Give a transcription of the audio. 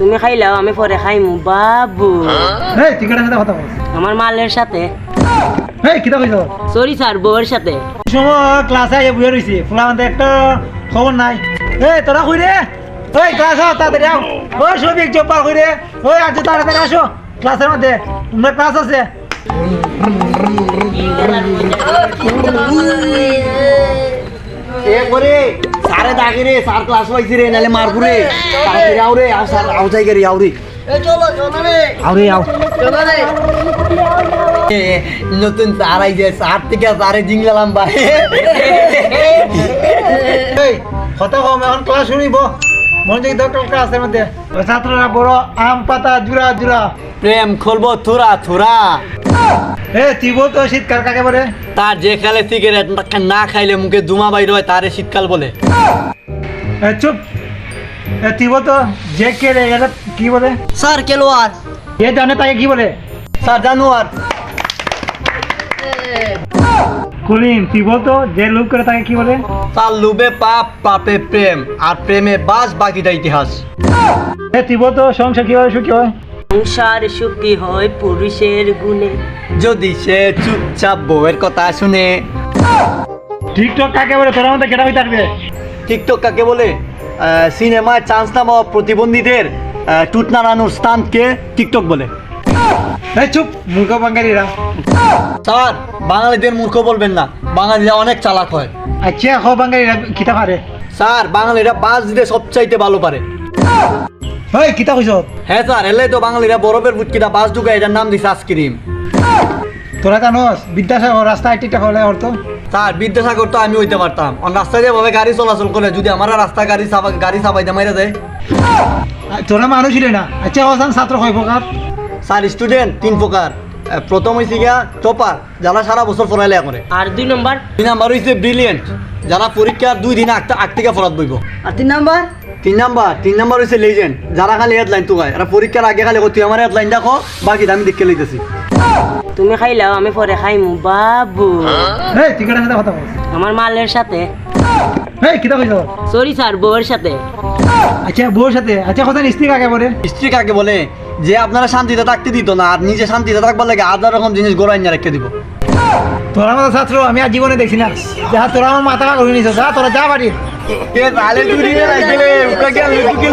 তুমি খাইলাও আমি পরে খাইমু বাবু। এই তুই কেটার সাথে কথা বল। আমার মালের সাথে। এই কিতা কইছ? সরি স্যার বউয়ের সাথে। সময় ক্লাসে আইয়া বুয়ে রইছি। ফুলা একটা খবর নাই। এই তোরা কই রে? ওই ক্লাস আও তাড়াতাড়ি আও ওই সবিক কই রে? ওই আজ তাড়াতাড়ি আসো ক্লাসের মধ্যে। তোমরা ক্লাস আছে। এ করে সারে ডাকে রে সার ক্লাস পাইছি রে নালে মারপুরে। তাড়াতাড়ি আও রে আও সার আও যাই রে আও রে। আও রে আও। এ, নতুন সার আইছে সার থেকে সারে জিংলালাম ভাই কথা কম এখন ক্লাস শুনিব। মন থেকে দরকার ক্লাসের মধ্যে। ছাত্ররা বড় আম পাতা জুরা জুরা প্রেম খুলবো থুরা থুরা। এ তুই বলতো শীতকাল কাকে বলে? তার যে খালে সিগারেট না খাইলে মুখে দুমা বাইর হয় তারে শীতকাল বলে। এ চুপ। এ তুই বলতো যে কে রে এটা কি বলে? স্যার কেলোয়ার এ জানে তাকে কি বলে? স্যার জানুয়ার। তুই বলতো? যে লোক করে তাকে কি বলে? তার লুবে পাপ পাপে প্রেম আর প্রেমে বাস বাকিটা ইতিহাস। এ তুই বলতো? সংসার কীভাবে সুখী হয়? সংসার সুখী হয় পুরুষের গুণে। যদি সে চুপচাপ বউয়ের কথা শুনে। টিকটক কাকে বলে? তোর মধ্যে কেটা পারবে টিকটক কাকে বলে? আহ, সিনেমায় চান্স না পাওয়া প্রতিবন্ধীদের আহ, টুট স্থানকে টিকটক বলে। এই চুপ মূর্খ বাঙ্গালিরা স্যার বাঙালিদের মূর্খ বলবেন না। বাঙালিরা অনেক চালাক হয়। আচ্ছা হ বাঙ্গালিরা কিতা পারে? স্যার বাঙালিরা বাস দিতে সবচাইতে ভালো পারে। ওই কিতা কইছ? হ্যাঁ স্যার এলে তো বাঙালিরা বরফের বুটকিটা বাস ঢুকে এটার নাম দিছে আইসক্রিম। তোরা জানোস বিদ্যাসাগর রাস্তায় টিকটক হলে অর্থ? স্যার বিদ্যাসাগর তো আমি হইতে পারতাম। অন রাস্তায় দিয়ে ভাবে গাড়ি চলাচল করে যদি আমার রাস্তা গাড়ি গাড়ি চাপাইতে মাইরা দেয়? তোরা মানুষ না। আচ্ছা ছাত্র কয় প্রকার স্যার স্টুডেন্ট তিন প্রকার। প্রথম হয়েছে গিয়া টপার যারা সারা বছর পড়ালেখা করে। আর দুই নম্বর? দুই নাম্বার হয়েছে ব্রিলিয়েন্ট যারা পরীক্ষার দুই দিন আগ আগ থেকে ফরাত বইব। আর তিন নম্বর? তিন নাম্বার তিন নাম্বার হয়েছে লেজেন্ড যারা খালি হেডলাইন তো গায় এরা পরীক্ষার আগে খালি তুই আমার হেডলাইন দেখো বাকি আমি দেখে লইতেছি। তুমি খাইলাও আমি পরে খাইমু বাবু। এই তুই কেটার কথা বল। আমার মালের সাথে। এই কিতা কইছ? সরি স্যার বউয়ের সাথে। আচ্ছা বউর সাথে। আচ্ছা কথা স্ত্রী কাকে বলে? স্ত্রী কাকে বলে? যে আপনারা শান্তিতে থাকতে দিত না আর নিজে শান্তিতে থাকবার লাগে আলাদা রকম জিনিস গোড়াই নিয়ে রেখে দিব তোরা মতো ছাত্র আমি আর জীবনে দেখছি না যা তোরা আমার মাথা ঘুরে নিছ যা তোরা যা বাড়ি কে তাহলে চুরি ওকে